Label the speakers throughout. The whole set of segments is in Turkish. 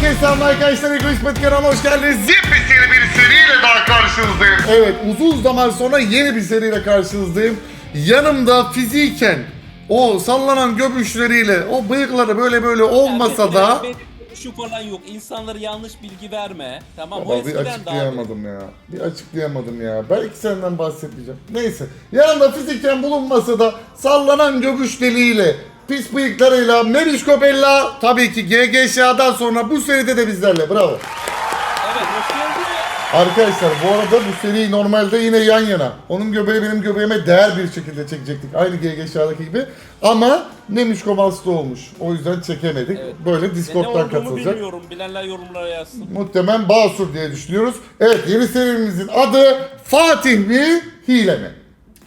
Speaker 1: Herkese selam arkadaşlar. Egoist Patik kanalına hoş geldiniz. Yepyeni bir seriyle daha karşınızdayım. Evet uzun zaman sonra yeni bir seriyle karşınızdayım. Yanımda fiziken o sallanan göbüşleriyle o bıyıkları böyle böyle olmasa da
Speaker 2: şu falan yok. İnsanlara yanlış bilgi verme. Tamam o
Speaker 1: Baba bir
Speaker 2: eskiden daha
Speaker 1: açıklayamadım ya. Bir açıklayamadım ya. Belki senden bahsetmeyeceğim. Neyse. Yanında fiziken bulunmasa da sallanan göbüş deliğiyle pis bıyıklarıyla Merişko Bella tabii ki GGŞA'dan sonra bu seride de bizlerle. Bravo.
Speaker 2: Evet hoş geldin.
Speaker 1: Arkadaşlar bu arada bu seri normalde yine yan yana. Onun göbeği benim göbeğime değer bir şekilde çekecektik. Aynı GGŞ'daki gibi. Ama Nemişko hasta olmuş. O yüzden çekemedik.
Speaker 2: Evet.
Speaker 1: Böyle
Speaker 2: Ne
Speaker 1: Discord'dan
Speaker 2: olduğumu
Speaker 1: katılacak.
Speaker 2: bilmiyorum. Bilenler yorumlara yazsın.
Speaker 1: Muhtemelen Basur diye düşünüyoruz. Evet yeni serimizin adı Fatih mi Hile mi?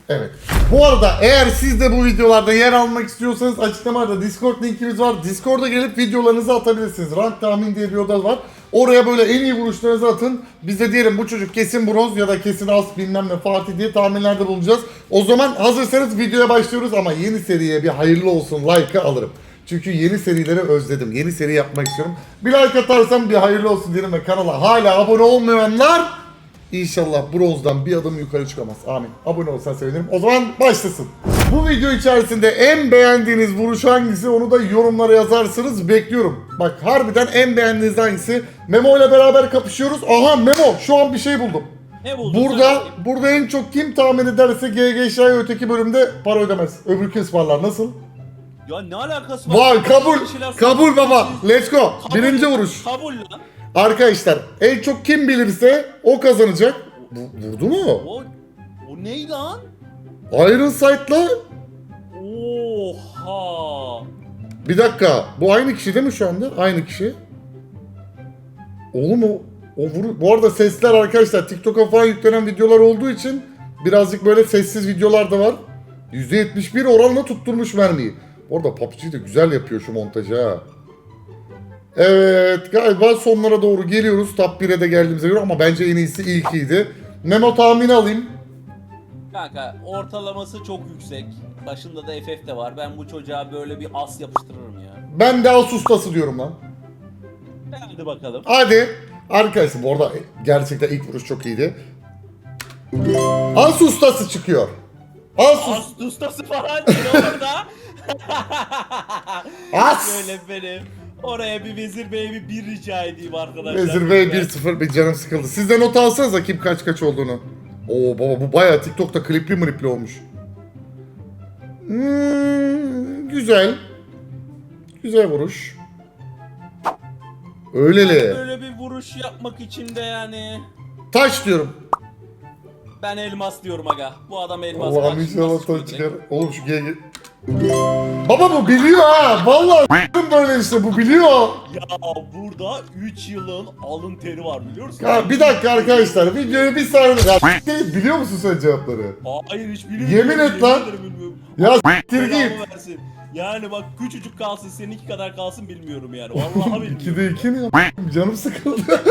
Speaker 1: Evet. Bu arada eğer siz de bu videolarda yer almak istiyorsanız açıklamada Discord linkimiz var. Discord'a gelip videolarınızı atabilirsiniz. Rank tahmin diye bir oda var. Oraya böyle en iyi vuruşlarınızı atın. Biz de diyelim bu çocuk kesin bronz ya da kesin az bilmem ne Fatih diye tahminlerde bulunacağız. O zaman hazırsanız videoya başlıyoruz ama yeni seriye bir hayırlı olsun like'ı alırım. Çünkü yeni serileri özledim. Yeni seri yapmak istiyorum. Bir like atarsam bir hayırlı olsun diyelim ve kanala hala abone olmayanlar İnşallah bronzdan bir adım yukarı çıkamaz. Amin. Abone olsan sevinirim. O zaman başlasın. Bu video içerisinde en beğendiğiniz vuruş hangisi onu da yorumlara yazarsınız. Bekliyorum. Bak harbiden en beğendiğiniz hangisi? Memo ile beraber kapışıyoruz. Aha Memo şu an bir şey buldum.
Speaker 2: Ne buldun?
Speaker 1: Burada
Speaker 2: Söyle
Speaker 1: burada en çok kim tahmin ederse GGŞ'ye öteki bölümde para ödemez. Öbürkü ısmarlar. Nasıl?
Speaker 2: Ya ne alakası var?
Speaker 1: Vay kabul. Kabul baba. Let's go.
Speaker 2: Kabul.
Speaker 1: Birinci vuruş.
Speaker 2: Kabul lan.
Speaker 1: Arkadaşlar en çok kim bilirse o kazanacak. Bu- Vurdu mu?
Speaker 2: O, o ney lan?
Speaker 1: Iron Sight'la
Speaker 2: Oha.
Speaker 1: bir dakika. Bu aynı kişi değil mi şu anda? Aynı kişi. Oğlum o, o vuru... Bu arada sesler arkadaşlar TikTok'a falan yüklenen videolar olduğu için birazcık böyle sessiz videolar da var. %71 oranla tutturmuş mermiyi. Bu arada PUBG de güzel yapıyor şu montajı ha. Evet galiba sonlara doğru geliyoruz. Top 1'e de geldiğimize göre ama bence en iyisi ilkiydi. Memo tahmini alayım.
Speaker 2: Kanka ortalaması çok yüksek. Başında da FF de var. Ben bu çocuğa böyle bir as yapıştırırım ya.
Speaker 1: Ben de as ustası diyorum lan.
Speaker 2: Hadi bakalım.
Speaker 1: Hadi. Arkadaşlar bu arada gerçekten ilk vuruş çok iyiydi. As ustası çıkıyor. As,
Speaker 2: As ustası falan değil orada.
Speaker 1: as.
Speaker 2: Şöyle benim. Oraya bir Vezir Bey'e bir, bir rica edeyim arkadaşlar.
Speaker 1: Vezir Bey
Speaker 2: Lütfen.
Speaker 1: 1-0 bir canım sıkıldı. Siz de not alsanıza kim kaç kaç olduğunu. Oo baba bu bayağı TikTok'ta klipli mripli olmuş. Hmm, güzel. Güzel vuruş. Öyleli.
Speaker 2: Böyle bir vuruş yapmak için de yani
Speaker 1: Taş diyorum.
Speaker 2: ben elmas diyorum aga. Bu adam elmas.
Speaker 1: Allah'ım inşallah taş çıkar. Oğlum şu GG. Baba bu biliyor ha. Vallahi böyle işte bu biliyor.
Speaker 2: Ya burada 3 yılın alın teri var biliyor musun?
Speaker 1: Ya bir dakika arkadaşlar videoyu bir saniye. Ya, biliyor musun sen cevapları?
Speaker 2: Hayır hiç bilmiyorum.
Speaker 1: Yemin et lan. Ya s**tir git.
Speaker 2: Yani bak küçücük kalsın seninki kadar kalsın bilmiyorum yani. Vallahi bilmiyorum.
Speaker 1: 2'de 2 ne? Canım sıkıldı.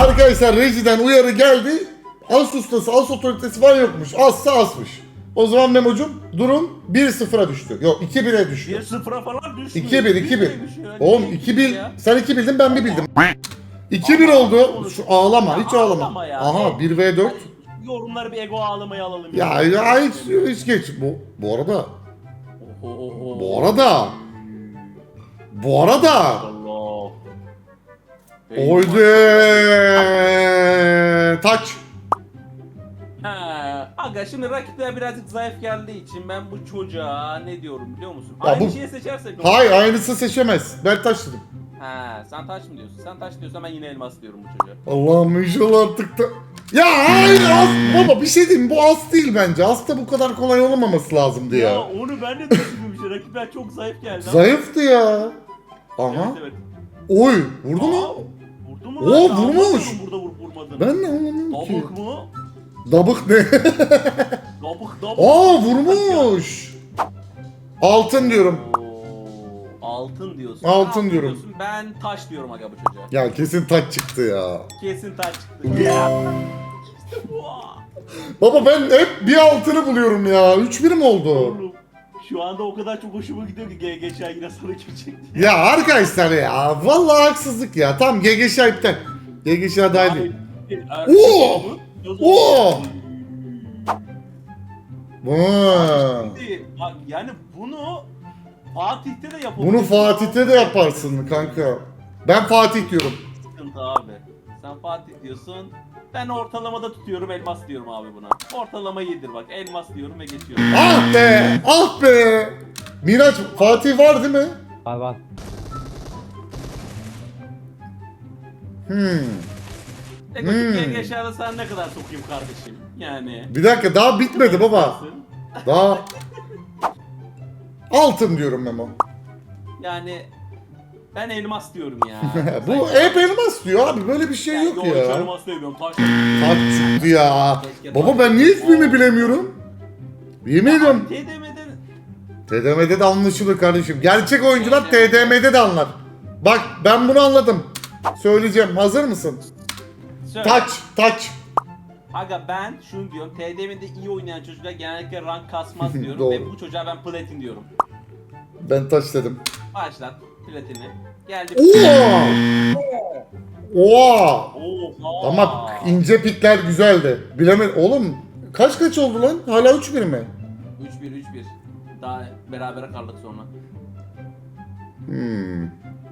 Speaker 1: arkadaşlar rejiden uyarı geldi. As ustası, as otoritesi var yokmuş. Assa asmış. O zaman Memo'cum durum 1-0'a düştü. Yok 2-1'e düştü.
Speaker 2: 1-0'a falan düşmüyor.
Speaker 1: 2-1, 2-1.
Speaker 2: Düşmüyormuş ya.
Speaker 1: Oğlum
Speaker 2: Niye
Speaker 1: 2 bil.
Speaker 2: ya?
Speaker 1: Sen 2 bildin ben bir bildim. 2-1 oldu. Şu ağlama, hiç ağlama. Aha 1v4.
Speaker 2: Hadi Yorumları bir ego ağlamayı alalım.
Speaker 1: Ya ya hiç, hiç geç. Bu, bu arada, bu arada. Bu arada.
Speaker 2: Allah.
Speaker 1: Oydu. Taç.
Speaker 2: Aga şimdi rakipler birazcık zayıf geldiği için ben bu çocuğa ne diyorum biliyor musun?
Speaker 1: Ya
Speaker 2: Aynı
Speaker 1: bu-
Speaker 2: şeyi seçersek?
Speaker 1: Hayır aynısı seçemez. Ben taş dedim.
Speaker 2: Ha, sen taş mı diyorsun? Sen taş diyorsan ben yine elmas diyorum bu çocuğa.
Speaker 1: Allah'ım inşallah artık da. Ya hayır as. Baba bir şey diyeyim bu as değil bence. As da bu kadar kolay olamaması lazımdı
Speaker 2: Ya,
Speaker 1: ya.
Speaker 2: onu ben de düşündüm işte. Rakipler çok zayıf geldi.
Speaker 1: Zayıftı ya. Aha.
Speaker 2: Evet evet.
Speaker 1: Oy vurdu
Speaker 2: Aa,
Speaker 1: mu?
Speaker 2: Vurdu mu
Speaker 1: Oo, vurmuş.
Speaker 2: anlamadım Burada vurup vurmadığını.
Speaker 1: Ben ne anlamadım ki.
Speaker 2: Dabık mı?
Speaker 1: Dabık ne?
Speaker 2: Dabık dabık.
Speaker 1: Aa vurmuş. Altın diyorum.
Speaker 2: Oo, altın diyorsun.
Speaker 1: Altın diyorum.
Speaker 2: diyorsun. Ben taş diyorum aga bu çocuğa.
Speaker 1: Ya kesin taç çıktı ya.
Speaker 2: Kesin taş çıktı. Ya. İşte bu.
Speaker 1: Baba ben hep bir altını buluyorum ya. 3-1 mi oldu?
Speaker 2: Oğlum Şu anda o kadar çok hoşuma gidiyor ki GG Şahin yine sana girecek.
Speaker 1: Ya arkadaşlar ya vallahi haksızlık ya. Tam GG iptal. GG dahil değil. Oo! Oo! Vay.
Speaker 2: Şimdi bak yani bunu Fatih'te de yapabilirsin.
Speaker 1: Bunu Fatih'te de yaparsın kanka. Ben Fatih diyorum.
Speaker 2: Sıkıntı abi. Sen Fatih diyorsun. Ben ortalamada tutuyorum elmas diyorum abi buna. Ortalama iyidir bak elmas diyorum ve geçiyorum.
Speaker 1: Ah be! Ah be! Miraç Fatih var değil mi?
Speaker 3: Var var.
Speaker 1: Hmm.
Speaker 2: Bakayım
Speaker 1: Hmm.
Speaker 2: Şahin'e sana ne kadar sokayım kardeşim. Yani.
Speaker 1: Bir dakika daha bitmedi baba. Daha altın diyorum Memo.
Speaker 2: Yani ben elmas diyorum ya.
Speaker 1: Bu
Speaker 2: Sen-
Speaker 1: hep elmas diyor abi. Böyle bir şey
Speaker 2: Yani
Speaker 1: yok ya.
Speaker 2: elmas demiyorum. Taş.
Speaker 1: Çıktı ya.
Speaker 2: Keşke
Speaker 1: Baba
Speaker 2: taş-
Speaker 1: ben niye hiçbirini bilemiyorum? Yemin ediyorum.
Speaker 2: TDM'den
Speaker 1: TDM'de de anlaşılır kardeşim. Gerçek oyuncular TDM'de de anlar. Bak ben bunu anladım. Söyleyeceğim. Hazır mısın?
Speaker 2: Söyle.
Speaker 1: Taç, taç.
Speaker 2: Aga ben şunu diyorum. TDM'de iyi oynayan çocuklar genellikle rank kasmaz diyorum.
Speaker 1: Doğru.
Speaker 2: ve bu çocuğa ben platin diyorum.
Speaker 1: Ben taç dedim.
Speaker 2: Başlat platini. Geldi.
Speaker 1: Oo! Oha!
Speaker 2: Oha.
Speaker 1: Ama ince pikler güzeldi. Bilemedim. Oğlum kaç kaç oldu lan? Hala 3-1 mi?
Speaker 2: 3-1 3-1. Daha berabere kaldık sonra.
Speaker 1: Hmm.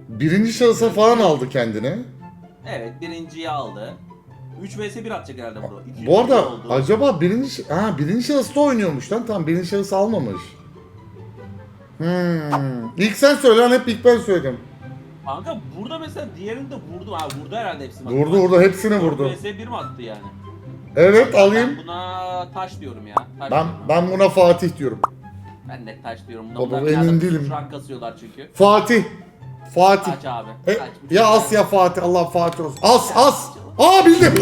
Speaker 1: Birinci şahısa falan aldı kendini.
Speaker 2: Evet birinciyi aldı. 3 vs 1 atacak herhalde bunu. İkinci
Speaker 1: Bu arada
Speaker 2: oldu.
Speaker 1: acaba birinci ha birinci şahısta oynuyormuş lan. Tamam birinci şahıs almamış. Hmm. İlk sen söyle lan hep ilk ben söyledim.
Speaker 2: Kanka burada mesela diğerini de vurdu. Ha vurdu herhalde hepsini.
Speaker 1: Vurdu vurdu hepsini vurdu.
Speaker 2: vs 1 mi attı yani?
Speaker 1: Evet alayım.
Speaker 2: Ben buna taş diyorum ya. Taş
Speaker 1: Ben
Speaker 2: diyorum.
Speaker 1: ben buna Fatih diyorum.
Speaker 2: Ben de taş diyorum.
Speaker 1: Baba,
Speaker 2: bunlar
Speaker 1: emin
Speaker 2: biraz
Speaker 1: değilim.
Speaker 2: Rank kasıyorlar çünkü.
Speaker 1: Fatih. Fatih.
Speaker 2: Taç abi.
Speaker 1: E.
Speaker 2: Bu
Speaker 1: ya as ya Fatih. Allah Fatih olsun. As as. Aa bildim.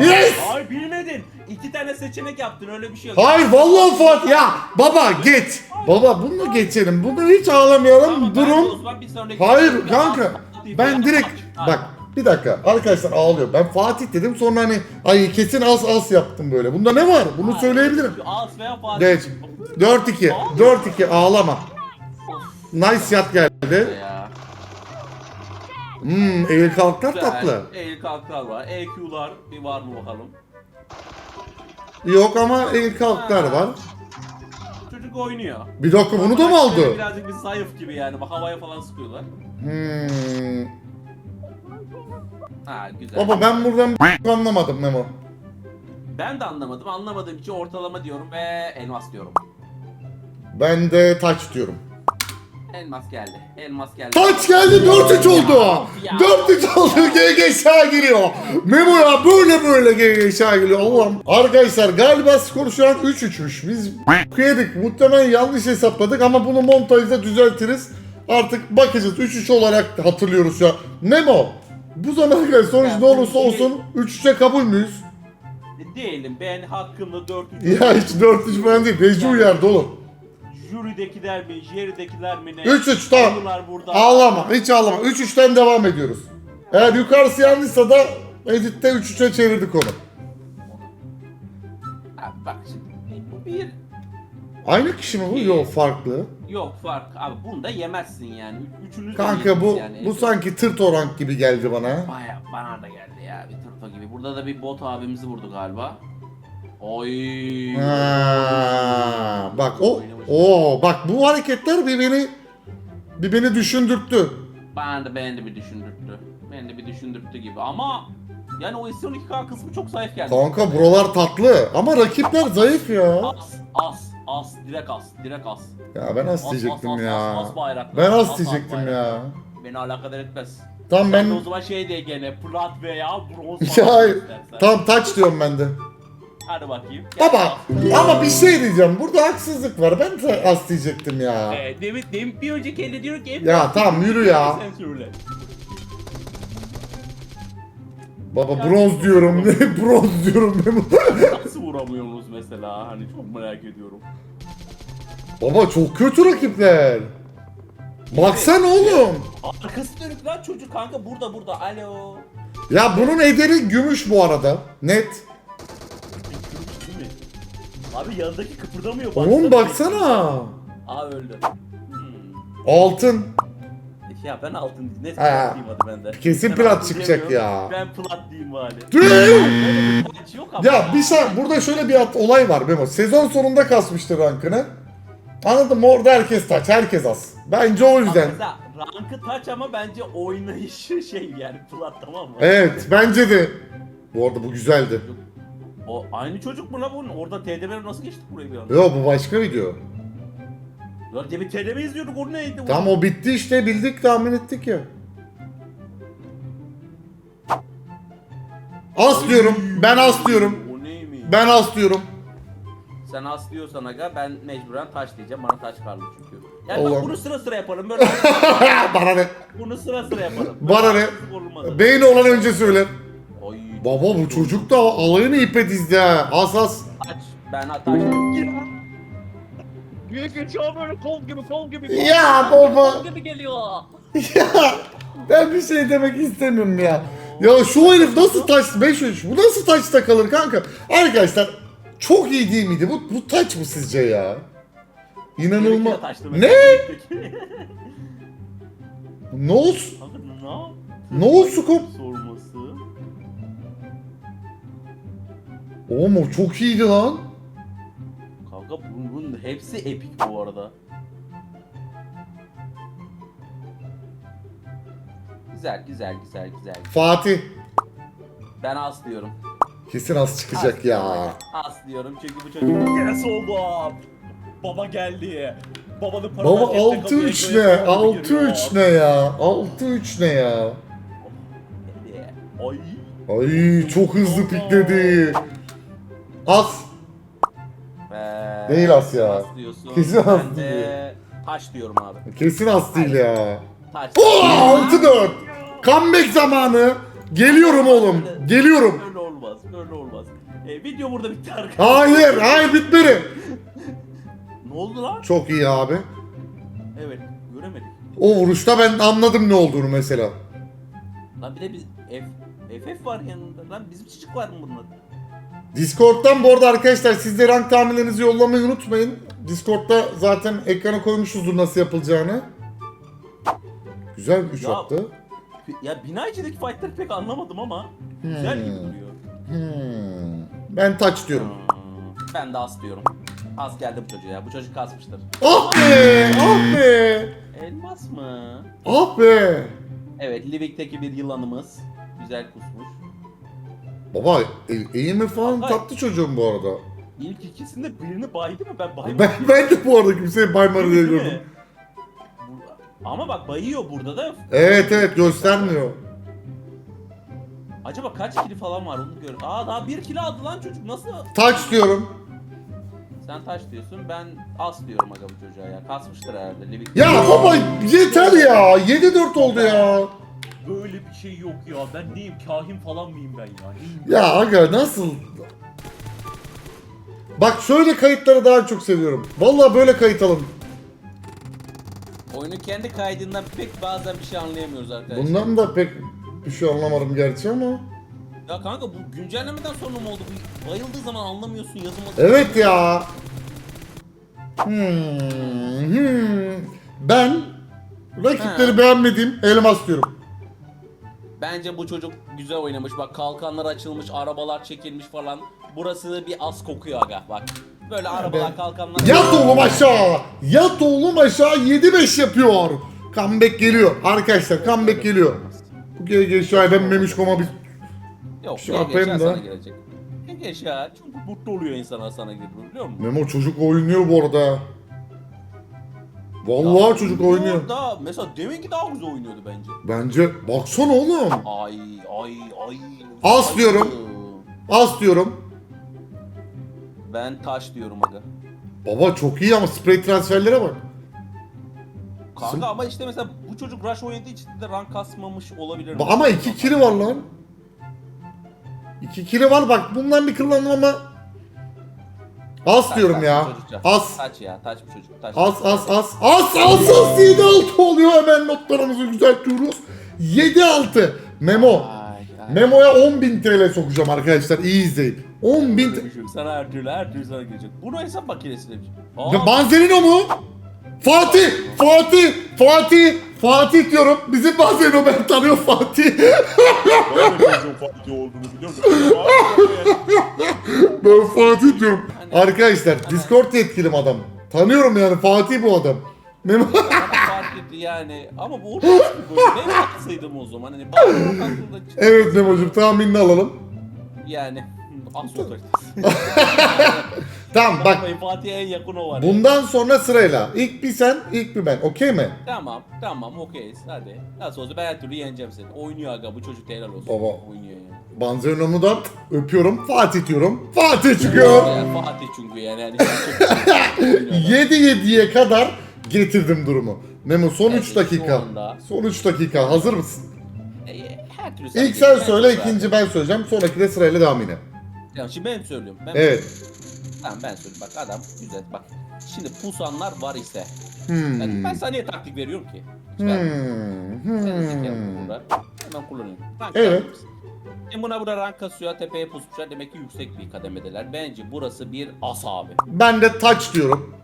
Speaker 1: Yes.
Speaker 2: Ay bilmedin. İki tane seçenek yaptın öyle bir şey yok.
Speaker 1: Hayır vallahi Fatih ya. Baba geç. Baba bunu geçelim. Bunu hiç
Speaker 2: ben de o
Speaker 1: Durum.
Speaker 2: bir sonraki-
Speaker 1: Hayır kanka. Ben direkt bak bir dakika arkadaşlar ağlıyor. Ben Fatih dedim sonra hani ay kesin as as yaptım böyle. Bunda ne var? Bunu söyleyebilirim.
Speaker 2: şu As veya Fatih.
Speaker 1: Geç. 4-2. 4-2 ağlama. Nice yat geldi. Hmm, el kalklar
Speaker 2: Güzel.
Speaker 1: tatlı.
Speaker 2: El kalklar var. EQ'lar bir var mı bakalım.
Speaker 1: Yok ama el kalklar var.
Speaker 2: Çocuk oynuyor.
Speaker 1: Bir dakika bunu da mı
Speaker 2: Ama
Speaker 1: aldı?
Speaker 2: Birazcık bir zayıf gibi yani. Bak havaya falan sıkıyorlar.
Speaker 1: Hmm.
Speaker 2: Ha güzel.
Speaker 1: Baba ben buradan anlamadım Memo.
Speaker 2: Ben de anlamadım. Anlamadığım için ortalama diyorum ve elmas diyorum.
Speaker 1: Ben de taç diyorum.
Speaker 2: Elmas geldi. Elmas geldi.
Speaker 1: Taç geldi 4-3 oldu.
Speaker 2: Ya.
Speaker 1: 4-3 oldu. GG Şah giriyor. Memo ya böyle böyle GG Şah giriyor. Allah'ım. Arkadaşlar galiba skor şu an 3-3'müş. Biz yedik. Muhtemelen yanlış hesapladık ama bunu montajda düzeltiriz. Artık bakacağız. 3-3 olarak hatırlıyoruz an. Memo. Bu zamana kadar sonuç
Speaker 2: Ya,
Speaker 1: ne olursa olsun 3-3'e kabul müyüz?
Speaker 2: Değilim. Ben hakkında 4-3.
Speaker 1: Ya hiç 4-3 falan değil. Reci uyardı oğlum.
Speaker 2: Jüridekiler mi, jeridekiler mi ne?
Speaker 1: 3-3 tamam.
Speaker 2: Oyunlar burada.
Speaker 1: Ağlama. Hiç ağlama. 3-3'ten devam ediyoruz. Eğer yukarısı yanlışsa da editte 3-3'e çevirdik onu.
Speaker 2: Ha, bak şimdi bu bir
Speaker 1: Aynı kişi mi bu? Yok farklı.
Speaker 2: yok fark. Abi bunu da yemezsin yani. Ü- Üçünüz de
Speaker 1: Kanka bu
Speaker 2: yani.
Speaker 1: bu sanki tırt orank gibi geldi bana.
Speaker 2: Baya bana da geldi ya bir tırto gibi. Burada da bir bot abimizi vurdu galiba. Oy.
Speaker 1: Ha, bak o o bak bu hareketler bir beni bir beni düşündürttü.
Speaker 2: Bana da beni de bir düşündürttü. Beni de bir düşündürttü gibi ama yani o S12K kısmı çok zayıf geldi.
Speaker 1: Kanka buralar tatlı ama rakipler zayıf ya.
Speaker 2: As, as, as, direkt as, direkt as.
Speaker 1: Ya ben as
Speaker 2: As,
Speaker 1: diyecektim
Speaker 2: as, as,
Speaker 1: ya.
Speaker 2: As, as bayraklar.
Speaker 1: Ben
Speaker 2: As,
Speaker 1: as
Speaker 2: as
Speaker 1: diyecektim
Speaker 2: bayraklar.
Speaker 1: ya.
Speaker 2: Beni alakadar etmez.
Speaker 1: Tam
Speaker 2: Ben de o
Speaker 1: ben
Speaker 2: zaman şey diye gene plat veya bronz istersen.
Speaker 1: tam taç diyorum ben de.
Speaker 2: Hadi bakayım. Gel
Speaker 1: Baba ama bir şey diyeceğim. Burada haksızlık var. Ben de as diyecektim ya.
Speaker 2: Evet, demin, demin bir önceki elde diyor ki
Speaker 1: Ya tamam yürü ya.
Speaker 2: Sen.
Speaker 1: Baba bronz diyorum. Ne bronz diyorum.
Speaker 2: Nasıl vuramıyorsunuz mesela? Hani çok merak ediyorum.
Speaker 1: Baba çok kötü rakipler. Baksana oğlum.
Speaker 2: Arkası dönük lan çocuk kanka burada burada. Alo.
Speaker 1: Ya bunun ederi gümüş bu arada. Net.
Speaker 2: Abi yanındaki kıpırdamıyor.
Speaker 1: Oğlum
Speaker 2: baksana.
Speaker 1: baksana.
Speaker 2: Aa öldü. Hmm.
Speaker 1: Altın.
Speaker 2: Ya ben altın ne
Speaker 1: Ha.
Speaker 2: plat diyeyim hadi bende.
Speaker 1: Kesin plat çıkacak ya.
Speaker 2: Ben plat diyeyim bari. Yok.
Speaker 1: Ya bir şey burada şöyle bir at- olay var Memo. Sezon sonunda kasmıştır rankını. Anladın mı? Orada herkes taç, herkes az. Bence o yüzden.
Speaker 2: Mesela rankı taç ama bence oynayışı şey yani plat tamam mı?
Speaker 1: Evet, bence de. Bu arada bu güzeldi.
Speaker 2: O aynı çocuk mu la bunun? Orada TDM nasıl geçtik burayı bir anda?
Speaker 1: Yo bu başka video.
Speaker 2: Ya demin TDM izliyorduk o neydi?
Speaker 1: Tamam o bitti işte bildik tahmin ettik ya. As diyorum. Ben as diyorum.
Speaker 2: O neymiş?
Speaker 1: Ben as diyorum.
Speaker 2: Sen as diyorsan aga ben mecburen taş diyeceğim. Bana taç kaldı çünkü. Yani
Speaker 1: Allah'ım.
Speaker 2: bak bunu sıra sıra yapalım. Böyle
Speaker 1: Bana ne?
Speaker 2: bunu sıra sıra yapalım.
Speaker 1: Bana ne? Beyni olan önce söyler. Baba bu çocuk da alayını ipe dizdi ha. As as.
Speaker 2: Taç. Ben taş. Büyük geçiyor böyle kol gibi kol gibi.
Speaker 1: Ya baba.
Speaker 2: Kol gibi geliyor.
Speaker 1: Ya ben bir şey demek istemiyorum ya. Ya şu herif nasıl taç 5-3 bu nasıl taçta kalır kanka? Arkadaşlar çok iyi değil miydi? Bu, bu taç mı sizce ya? İnanılmaz. Ne? Ne olsun?
Speaker 2: Kanka ne
Speaker 1: Oğlum o çok iyiydi lan.
Speaker 2: Kanka bunun, bunun hepsi epik bu arada. Güzel güzel güzel güzel.
Speaker 1: Fatih.
Speaker 2: Ben as diyorum.
Speaker 1: Kesin az çıkacak ya.
Speaker 2: As diyorum çünkü bu çocuk yes oğlum. Baba geldi. Babanın paradan
Speaker 1: Baba
Speaker 2: alıyor,
Speaker 1: 6-3 ne?
Speaker 2: ekonomiye
Speaker 1: 6-3 ne ya? 6-3 ne ya?
Speaker 2: Ay.
Speaker 1: Ay çok hızlı pikledi. As.
Speaker 2: Ee,
Speaker 1: Değil as ya.
Speaker 2: As diyorsun.
Speaker 1: Kesin as
Speaker 2: ben de taş diyorum abi.
Speaker 1: Kesin as değil ya.
Speaker 2: Taş.
Speaker 1: Oo 6-4. Comeback zamanı. Geliyorum oğlum. Geliyorum.
Speaker 2: Böyle olmaz. Böyle olmaz. E, video burada bitti arkadaşlar.
Speaker 1: Hayır, hayır bitmedi.
Speaker 2: Ne oldu lan?
Speaker 1: Çok iyi abi.
Speaker 2: Evet. Göremedik.
Speaker 1: O vuruşta ben anladım ne olduğunu mesela.
Speaker 2: Lan bir de biz F, FF var yanında. Lan bizim çocuk var mı bunlar?
Speaker 1: Discord'dan bu arada arkadaşlar siz de rank tahminlerinizi yollamayı unutmayın. Discord'da zaten ekrana koymuşuzdur nasıl yapılacağını. Güzel 3
Speaker 2: Ya-
Speaker 1: attı.
Speaker 2: Ya binaycıdaki fightları pek anlamadım ama güzel gibi
Speaker 1: Hmm.
Speaker 2: duruyor.
Speaker 1: Hmm. Ben taç diyorum.
Speaker 2: Hmm, Ben de as diyorum. As geldi bu çocuğa ya. Bu çocuk kasmıştır.
Speaker 1: Ah be! Ah be!
Speaker 2: Elmas mı?
Speaker 1: Ah be!
Speaker 2: Evet, Livik'teki bir yılanımız. Güzel kusmuş.
Speaker 1: Baba e- eğimi falan
Speaker 2: Ay.
Speaker 1: tatlı çocuğum bu arada.
Speaker 2: İlk ikisinde birini baydı mı? Ben baymadım.
Speaker 1: Ben, ben de bu arada kimseye baymadı diye
Speaker 2: Değil mi?
Speaker 1: gördüm.
Speaker 2: Bu- Ama bak bayıyor burada da.
Speaker 1: Evet evet göstermiyor.
Speaker 2: Acaba kaç kili falan var onu gör. Aa daha bir kilo aldı lan çocuk. Nasıl?
Speaker 1: Taç diyorum.
Speaker 2: Sen taş diyorsun. Ben as diyorum aga bu çocuğa ya. Kasmıştır herhalde. Livik.
Speaker 1: Ya baba yeter ya. 7-4 oldu ya.
Speaker 3: Böyle bir şey yok ya. Ben neyim? Kahin falan mıyım ben ya? Neyim?
Speaker 1: Ya aga nasıl? Bak şöyle kayıtları daha çok seviyorum. Vallahi böyle kayıt alın.
Speaker 2: Oyunun kendi kaydından pek bazen bir şey anlayamıyoruz arkadaşlar.
Speaker 1: Bundan da pek bir şey anlamadım gerçi ama.
Speaker 2: Ya kanka bu güncellemeden sonra mı oldu? Bu bayıldığı zaman anlamıyorsun yazılması.
Speaker 1: Evet ya. Hmm, hmm. Ben rakipleri
Speaker 2: Ha.
Speaker 1: beğenmediğim elmas diyorum.
Speaker 2: Bence bu çocuk güzel oynamış. Bak kalkanlar açılmış, arabalar çekilmiş falan. Burası bir az kokuyor aga bak. Böyle arabalar, kalkanlar...
Speaker 1: Yat oğlum aşağı. Yat oğlum aşağı 7-5 yapıyor. Comeback geliyor. Arkadaşlar comeback geliyor. Bu geri gel şu ay ben Memişkom'a bir...
Speaker 2: Yok,
Speaker 1: Şu
Speaker 2: Şu
Speaker 1: yapayım da.
Speaker 2: gelecek. Geç ya. Çünkü mutlu oluyor insanlar sana girdiğinde biliyor musun?
Speaker 1: Memo çocuk oynuyor bu arada. Vallahi çocuk oynuyor.
Speaker 2: Daha, mesela deminki daha güzel oynuyordu bence.
Speaker 1: Bence baksana oğlum.
Speaker 2: Ay ay ay.
Speaker 1: Az
Speaker 2: Ay.
Speaker 1: diyorum. Az diyorum.
Speaker 2: Ben taş diyorum aga.
Speaker 1: Baba çok iyi ama spray transferlere bak.
Speaker 2: Kanka ama işte mesela bu çocuk rush oynadığı için de rank kasmamış olabilir. mi?
Speaker 1: Ama iki kili var lan. İki kili var bak bundan bir kullandım
Speaker 2: Taç,
Speaker 1: diyorum ya. Az.
Speaker 2: Taç ya, taç bir çocuk. Taç.
Speaker 1: Az az az az az az 7 6 oluyor hemen notlarımızı düzeltiyoruz. 7 6 Memo. Memo'ya 10.000 TL sokacağım arkadaşlar iyi izleyin. 10.000
Speaker 2: Böyle bir şey yok. Sana her türlü her türlü sana gelecek. Bunu hesap makinesine bir şey.
Speaker 1: Ya
Speaker 2: Aa,
Speaker 1: Banzerino mu? Fatih! Fatih! Fatih! Fatih diyorum. Bizim bazen o ben tanıyor Fatih.
Speaker 3: Ben de çocuğun Fatih olduğunu biliyorum.
Speaker 1: ben Fatih diyorum. Arkadaşlar Discord yetkilim adam. Tanıyorum yani Fatih bu adam. Memo
Speaker 2: Bana yani. Ama bu olmaz ki böyle. Ne yapsaydım o zaman? Hani o aklımda.
Speaker 1: Evet Memo'cum tahminini alalım.
Speaker 2: Yani. Az otoritesi.
Speaker 1: Tamam bak
Speaker 2: Fatih'e en yakın o var.
Speaker 1: bundan sonra sırayla. İlk bir sen, ilk bir ben. Okey mi?
Speaker 2: Tamam, tamam, okeyiz. Hadi. Nasıl olsa ben her türlü yeneceğim seni. Oynuyor aga, bu çocuk da helal olsun.
Speaker 1: Baba.
Speaker 2: Oynuyor yani.
Speaker 1: Banzerno'mu da öpüyorum. Fatih diyorum. Fatih çıkıyor.
Speaker 2: Yani Fatih çünkü yani. yani oynuyor adam.
Speaker 1: 7-7'ye kadar getirdim durumu. Memo son 3
Speaker 2: Evet,
Speaker 1: dakika. Son 3 dakika. Hazır mısın?
Speaker 2: E, her türlü
Speaker 1: İlk sen söyle,
Speaker 2: çok
Speaker 1: ikinci ben söyleyeceğim. Sonraki de sırayla devam yine.
Speaker 2: Tamam, şimdi ben söylüyorum. Ben
Speaker 1: Evet.
Speaker 2: Tamam ben söyleyeyim. Bak adam güzel bak. Şimdi pusanlar var ise.
Speaker 1: Hmm.
Speaker 2: Yani ben sana niye taktik veriyorum ki?
Speaker 1: Hmm.
Speaker 2: Ben seni sikerim
Speaker 1: Hmm.
Speaker 2: Hemen kullanıyorum. Rank
Speaker 1: Evet.
Speaker 2: yapıyoruz. Şimdi buna burada rank kasıyor, tepeye pusmuşlar. Demek ki yüksek bir kademedeler. Bence burası bir as abi.
Speaker 1: Ben de taç diyorum.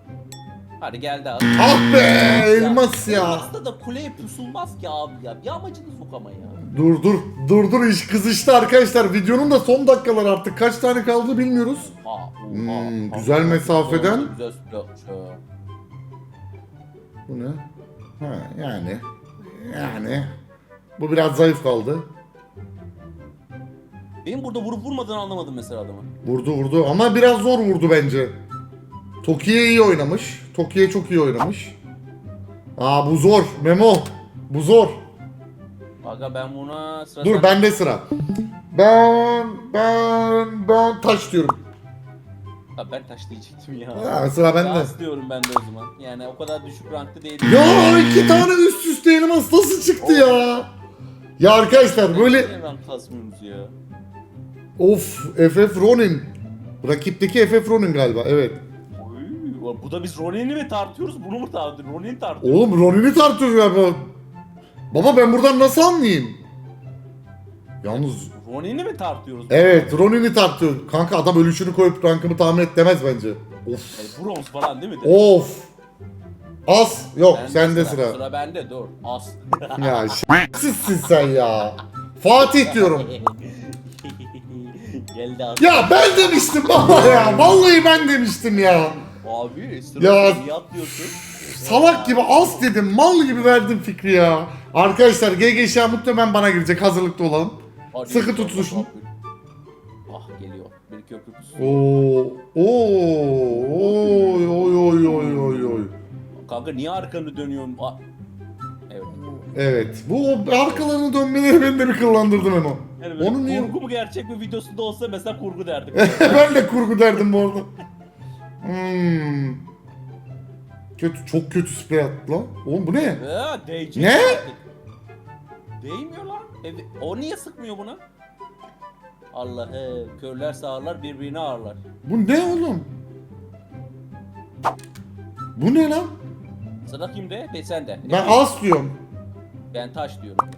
Speaker 2: Hadi geldi as.
Speaker 1: Ah be elmas ya.
Speaker 2: Elmas'ta da kuleye pusulmaz ki abi ya. Bir amacını sok ama ya.
Speaker 1: Dur dur. Dur dur iş kızıştı arkadaşlar. Videonun da son dakikaları artık. Kaç tane kaldı bilmiyoruz.
Speaker 2: Oha, oha.
Speaker 1: Hmm,
Speaker 2: Oha.
Speaker 1: güzel mesafeden.
Speaker 2: Güzel ha.
Speaker 1: Bu ne? Ha yani. Yani. Bu biraz zayıf kaldı.
Speaker 2: Benim burada vurup vurmadığını anlamadım mesela adamı.
Speaker 1: Vurdu vurdu ama biraz zor vurdu bence. Toki'ye iyi oynamış. Toki'ye çok iyi oynamış. Aa bu zor. Memo. Bu zor.
Speaker 2: Aga ben buna sıra
Speaker 1: Dur bende sıra. Ben ben ben taş diyorum.
Speaker 2: Ha, ben taş diyecektim ya.
Speaker 1: Ha, sıra bende.
Speaker 2: Dans diyorum ben de o zaman. Yani o kadar düşük rankta değil.
Speaker 1: Ya iki tane üst üste elmas nasıl çıktı ya? Ya arkadaşlar böyle
Speaker 2: Niye rank kasmıyorsunuz ya?
Speaker 1: Of FF Ronin. Rakipteki FF Ronin galiba evet.
Speaker 2: Oy, bu da biz Ronin'i mi tartıyoruz bunu mu tartıyoruz? Ronin'i tartıyoruz.
Speaker 1: Oğlum Ronin'i tartıyoruz galiba. Baba ben buradan nasıl anlayayım? Yalnız
Speaker 2: Ronin'i mi tartıyoruz?
Speaker 1: evet Ronin'i tartıyor. Kanka adam ölüşünü koyup rankımı tahmin et demez bence. Of.
Speaker 2: Yani bronz falan değil mi?
Speaker 1: Of. As yok
Speaker 2: Bende
Speaker 1: sende sıra.
Speaker 2: Sıra bende dur. As.
Speaker 1: Ya sizsin sen ya. Fatih diyorum.
Speaker 2: Geldi as.
Speaker 1: Ya ben demiştim baba ya. Vallahi ben demiştim ya.
Speaker 2: Abi
Speaker 1: Ya-
Speaker 2: niye atlıyorsun?
Speaker 1: Salak gibi as dedim. Mal gibi verdim fikri ya. Arkadaşlar GGŞ muhtemelen bana girecek. Hazırlıklı olalım.
Speaker 2: Hadi
Speaker 1: Sıkı.
Speaker 2: Rabbim. Ah geliyor. Bir köprü.
Speaker 1: Oo. Oo. Oy oy oy oy oy oy.
Speaker 2: Kanka niye arkanı dönüyorsun? Evet.
Speaker 1: Bu o arkalarını dönmeleri beni de bir kıllandırdı Memo.
Speaker 2: Yani böyle
Speaker 1: Onu niye...
Speaker 2: kurgu mu gerçek mi videosunda olsa mesela kurgu derdim.
Speaker 1: ben de kurgu derdim bu arada. Hmm. Kötü, çok kötü sprey attı lan. Oğlum bu ne?
Speaker 2: Ya değecek
Speaker 1: Ne?
Speaker 2: Değmiyor lan. E, o niye sıkmıyor buna? Allah'ım körler sağırlar birbirini ağırlar.
Speaker 1: Bu ne oğlum? Bu ne lan?
Speaker 2: Sıra kimde? Sen de.
Speaker 1: Ben as diyorum.
Speaker 2: Ben taş diyorum.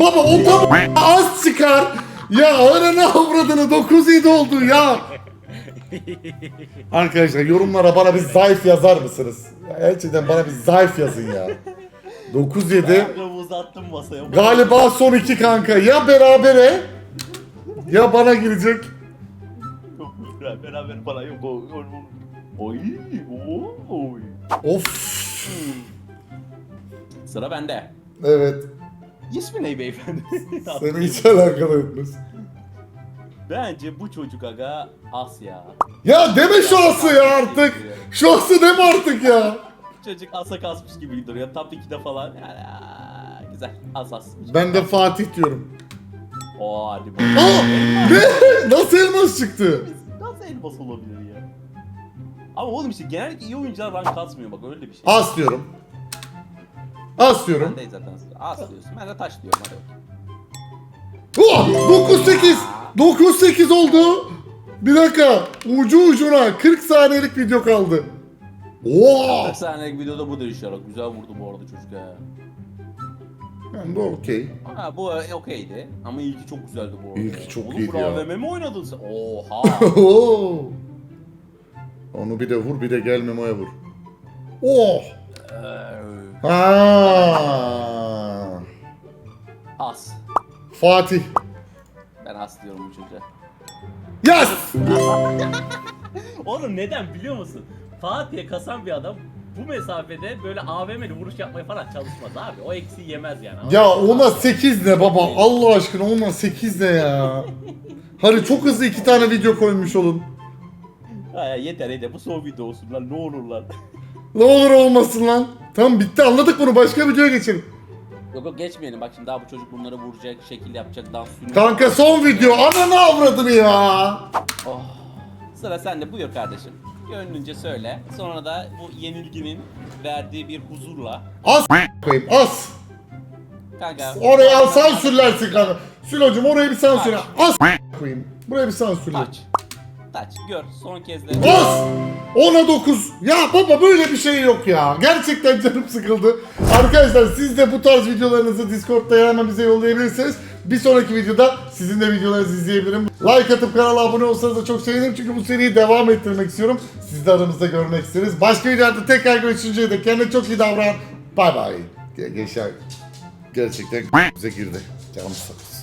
Speaker 1: Baba o da az çıkar. Ya ananı avradını 9-7 oldu ya. Arkadaşlar yorumlara bana bir zayıf yazar mısınız? Gerçekten bana bir zayıf yazın ya. 9-7.
Speaker 2: Ayaklarımı uzattım masaya.
Speaker 1: Galiba son iki kanka. Ya berabere ya bana girecek.
Speaker 2: Yok, Beraber bana yok. O, o, o. Oy, oy.
Speaker 1: Of.
Speaker 2: Sıra bende.
Speaker 1: Evet.
Speaker 2: İsmi ne beyefendi?
Speaker 1: Seni hiç alakalı etmez.
Speaker 2: Bence bu çocuk aga Asya.
Speaker 1: Ya deme şu ası ya artık. Şu deme artık ya.
Speaker 2: Çocuk asa kasmış gibi duruyor. Top 2'de falan. Yani, aa, güzel. As as.
Speaker 1: Ben de Fatih diyorum.
Speaker 2: Oo hadi bak.
Speaker 1: Aa! Ne? Nasıl elmas çıktı?
Speaker 2: Nasıl elmas olabilir ya? Ama oğlum işte genellikle iyi oyuncular rank kasmıyor bak öyle bir şey.
Speaker 1: As diyorum. As diyorum.
Speaker 2: Ben de zaten. As diyorsun. Ben de taş diyorum hadi.
Speaker 1: Oh! 9-8. 9-8 oldu. Bir dakika. Ucu ucuna 40 saniyelik video kaldı. Oo!
Speaker 2: 40 saniyelik videoda bu inşallah. Güzel vurdu bu arada çocuk ya.
Speaker 1: Ben de okey.
Speaker 2: Ha bu e, okeydi. Ama ilki çok güzeldi bu arada.
Speaker 1: İlki çok
Speaker 2: Oğlum,
Speaker 1: iyiydi
Speaker 2: bu
Speaker 1: ya.
Speaker 2: AVM mi oynadın sen? Oha.
Speaker 1: Oo! Onu bir de vur bir de gel Memo'ya vur. Oh. Ha.
Speaker 2: As.
Speaker 1: Fatih.
Speaker 2: Ben as diyorum bu çocuğa.
Speaker 1: Yes.
Speaker 3: Oğlum neden biliyor musun? Fatih'e kasan bir adam bu mesafede böyle AVM'li vuruş yapmaya falan çalışmaz abi. O eksiği yemez yani.
Speaker 1: Ya ona 8 ne baba? Allah aşkına ona 8 ne ya? Hadi çok hızlı iki tane video koymuş olun.
Speaker 2: Ha, yeter yeter bu son video olsun lan ne olur lan.
Speaker 1: Ne olur olmasın lan. Tamam bitti anladık bunu başka videoya geçelim.
Speaker 2: yok yok geçmeyelim bak şimdi daha bu çocuk bunları vuracak, şekil yapacak, dans sürüyor.
Speaker 1: Kanka son video ananı avradını ya.
Speaker 2: Oh. Sıra sende buyur kardeşim. Gönlünce söyle. Sonra da bu yenilginin verdiği bir huzurla.
Speaker 1: As koyayım as.
Speaker 2: Kanka.
Speaker 1: Oraya sansürlersin kanka. Sülocum oraya bir sansürle. As koyayım. Buraya bir sansürle.
Speaker 2: Taç. Taç. Gör son kez de.
Speaker 1: As! 10'a 9. Ya baba böyle bir şey yok ya. Gerçekten canım sıkıldı. Arkadaşlar siz de bu tarz videolarınızı Discord'da hemen bize yollayabilirsiniz. Bir sonraki videoda sizin de videolarınızı izleyebilirim. Like atıp kanala abone olsanız da çok sevinirim. Çünkü bu seriyi devam ettirmek istiyorum. Siz de aramızda görmek isteriz. Başka videolarda tekrar görüşünceye dek kendine çok iyi davran. Bay bay. Gençler gerçekten bize girdi. Canım olsun.